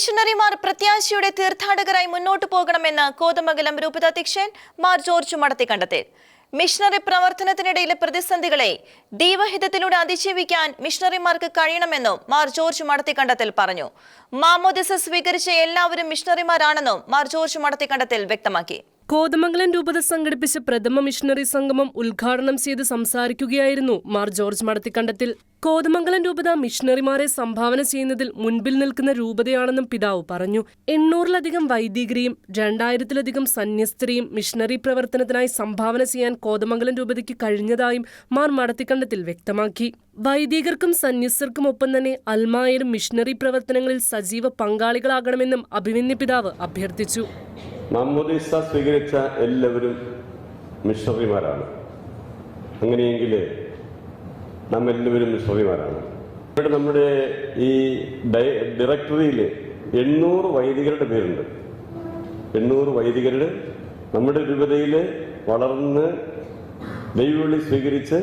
മിഷണറിമാർ പ്രത്യാശയുടെ തീർത്ഥാടകരായി മുന്നോട്ടു പോകണമെന്ന് കോതമംഗലം രൂപതാധ്യക്ഷൻ മാർ ജോർജ് മടത്തി കണ്ടെത്തി. മിഷണറി പ്രവർത്തനത്തിനിടയിലെ പ്രതിസന്ധികളെ ദൈവഹിതത്തിലൂടെ അതിജീവിക്കാൻ മിഷണറിമാർക്ക് കഴിയണമെന്നും മാർ ജോർജ് മടത്തി കണ്ടെത്തൽ പറഞ്ഞു. മാമോദിസ സ്വീകരിച്ച എല്ലാവരും മിഷണറിമാരാണെന്നും മാർ ജോർജ് മടത്തി കണ്ടെത്തൽ വ്യക്തമാക്കി. കോതമംഗലം രൂപത സംഘടിപ്പിച്ച പ്രഥമ മിഷണറി സംഗമം ഉദ്ഘാടനം ചെയ്ത് സംസാരിക്കുകയായിരുന്നു മാർ ജോർജ് മടത്തിക്കണ്ടത്തിൽ. കോതമംഗലം രൂപത മിഷണറിമാരെ സംഭാവന ചെയ്യുന്നതിൽ മുൻപിൽ നിൽക്കുന്ന രൂപതയാണെന്നും പിതാവ് പറഞ്ഞു. എണ്ണൂറിലധികം വൈദികരെയും രണ്ടായിരത്തിലധികം സന്യസ്തരെയും മിഷണറി പ്രവർത്തനത്തിനായി സംഭാവന ചെയ്യാൻ കോതമംഗലം രൂപതയ്ക്ക് കഴിഞ്ഞതായും മാർ മടത്തിക്കണ്ടത്തിൽ വ്യക്തമാക്കി. വൈദികർക്കും സന്യസ്തർക്കും ഒപ്പം തന്നെ അൽമായരും മിഷണറി പ്രവർത്തനങ്ങളിൽ സജീവ പങ്കാളികളാകണമെന്നും അഭിമന്യ പിതാവ് അഭ്യർത്ഥിച്ചു. മാമോദീസ സ്വീകരിച്ച എല്ലാവരും മിഷണറിമാരാണ് അങ്ങനെയെങ്കിൽ നാം എല്ലാവരും മിഷണറിമാരാണ് ഇവിടെ നമ്മുടെ ഈ ഡയറക്ടറിയിൽ എണ്ണൂറ് വൈദികരുടെ പേരുണ്ട്. എണ്ണൂറ് വൈദികരുടെ നമ്മുടെ രൂപതയിൽ വളർന്ന് ദൈവവിളി സ്വീകരിച്ച്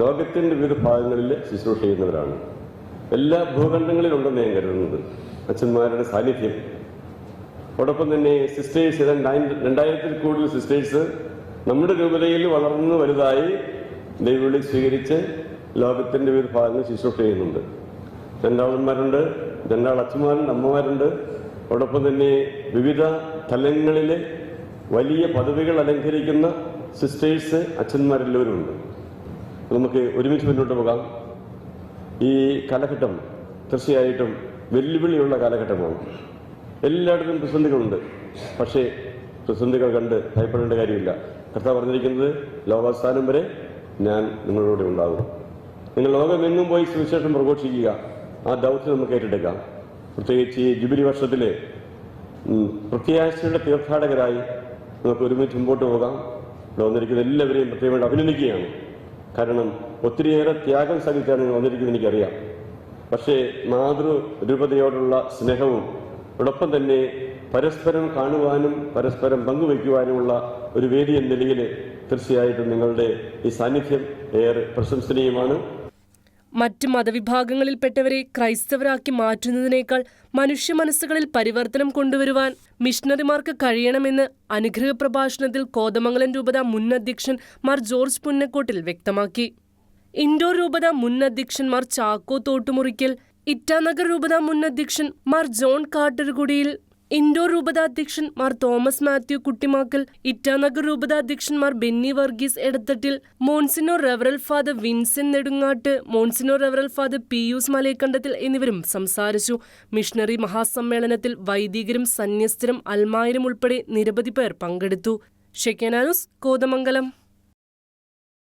ലോകത്തിന്റെ വിവിധ ഭാഗങ്ങളിൽ ശുശ്രൂഷ ചെയ്യുന്നവരാണ്. എല്ലാ ഭൂഖണ്ഡങ്ങളിലുണ്ടെന്ന് ഞാൻ കരുതുന്നത്. അച്ഛന്മാരുടെ സാന്നിധ്യം അതോടൊപ്പം തന്നെ സിസ്റ്റേഴ്സ് ഏതാണ്ട് രണ്ടായിരത്തിൽ കൂടുതൽ സിസ്റ്റേഴ്സ് നമ്മുടെ രൂപതയിൽ വളർന്നു വലുതായി ദൈവവിളി സ്വീകരിച്ച് ലോകത്തിന്റെ വിവിധ ഭാഗങ്ങൾ ശുശ്രൂഷ ചെയ്യുന്നുണ്ട്. രണ്ടാളന്മാരുണ്ട് രണ്ടാൾ അച്ഛന്മാരുണ്ട് അമ്മമാരുണ്ട്. അതോടൊപ്പം തന്നെ വിവിധ തലങ്ങളിലെ വലിയ പദവികൾ അലങ്കരിക്കുന്ന സിസ്റ്റേഴ്സ് അച്ഛന്മാരെല്ലാവരുമുണ്ട്. നമുക്ക് ഒരുമിച്ച് മുന്നോട്ട് പോകാം. ഈ കാലഘട്ടം തീർച്ചയായിട്ടും വെല്ലുവിളിയുള്ള കാലഘട്ടമാണ്. എല്ലായിടത്തും പ്രതിസന്ധികളുണ്ട്. പക്ഷേ പ്രതിസന്ധികൾ കണ്ട് ഭയപ്പെടേണ്ട കാര്യമില്ല. കർത്താവ് പറഞ്ഞിരിക്കുന്നത് ലോകാവസാനം വരെ ഞാൻ നിങ്ങളോട് ഉണ്ടാകും. നിങ്ങൾ ലോകമെങ്ങും പോയി സുവിശേഷം പ്രഘോഷിക്കുക. ആ ദൗത്യം നമുക്ക് ഏറ്റെടുക്കാം. പ്രത്യേകിച്ച് ഈ ജുബിലി വർഷത്തിലെ പ്രത്യാശയുടെ തീർത്ഥാടകരായി നമുക്ക് ഒരുമിച്ച് മുമ്പോട്ട് പോകാം. ഇവിടെ വന്നിരിക്കുന്ന എല്ലാവരെയും പ്രത്യേകമായിട്ട് അഭിനന്ദിക്കുകയാണ്. കാരണം ഒത്തിരിയേറെ ത്യാഗം സഹിച്ചാണ് നിങ്ങൾ വന്നിരിക്കുന്നത് എനിക്കറിയാം. പക്ഷേ മാതൃരൂപതയോടുള്ള സ്നേഹവും അതോടൊപ്പം തന്നെ പരസ്പരം കാണുവാനും പരസ്പരം പങ്കുവയ്ക്കുവാനുമുള്ള ഒരു വേദി എന്ന നിലയിൽ തീർച്ചയായിട്ടും നിങ്ങളുടെ ഈ സാന്നിധ്യം ഏറെ പ്രശംസനീയമാണ്. മറ്റ് മതവിഭാഗങ്ങളിൽപ്പെട്ടവരെ ക്രൈസ്തവരാക്കി മാറ്റുന്നതിനേക്കാൾ മനുഷ്യ മനസ്സുകളിൽ പരിവർത്തനം കൊണ്ടുവരുവാൻ മിഷണറിമാർക്ക് കഴിയണമെന്ന് അനുഗ്രഹ പ്രഭാഷണത്തിൽ കോതമംഗലം രൂപത മുൻ അധ്യക്ഷൻ മാർ ജോർജ് പുന്നക്കോട്ടിൽ വ്യക്തമാക്കി. ഇൻഡോർ രൂപത മുൻ അധ്യക്ഷന്മാർ ചാക്കോ തോട്ടുമുറിക്കൽ ഇറ്റാനഗർ രൂപത മുൻ അധ്യക്ഷൻ മാർ ജോൺ കാട്ടർകുടിയിൽ ഇൻഡോർ രൂപത അധ്യക്ഷൻ മാർ തോമസ് മാത്യു കുട്ടിമാക്കൽ ഇറ്റാനഗർ രൂപത അധ്യക്ഷന്മാർ Benny Varghese എടത്തട്ടിൽ monsignor റെവറൽ father Vincent Nedungatt monsignor റെവറൽ father Pius Malayakandathil എന്നിവരും സംസാരിച്ചു. മിഷണറി മഹാസമ്മേളനത്തിൽ വൈദികരും സന്യസ്തരും അൽമായരും ഉൾപ്പെടെ നിരവധി പേർ പങ്കെടുത്തു. ഷെക്കനാനുസ് കോതമംഗലം.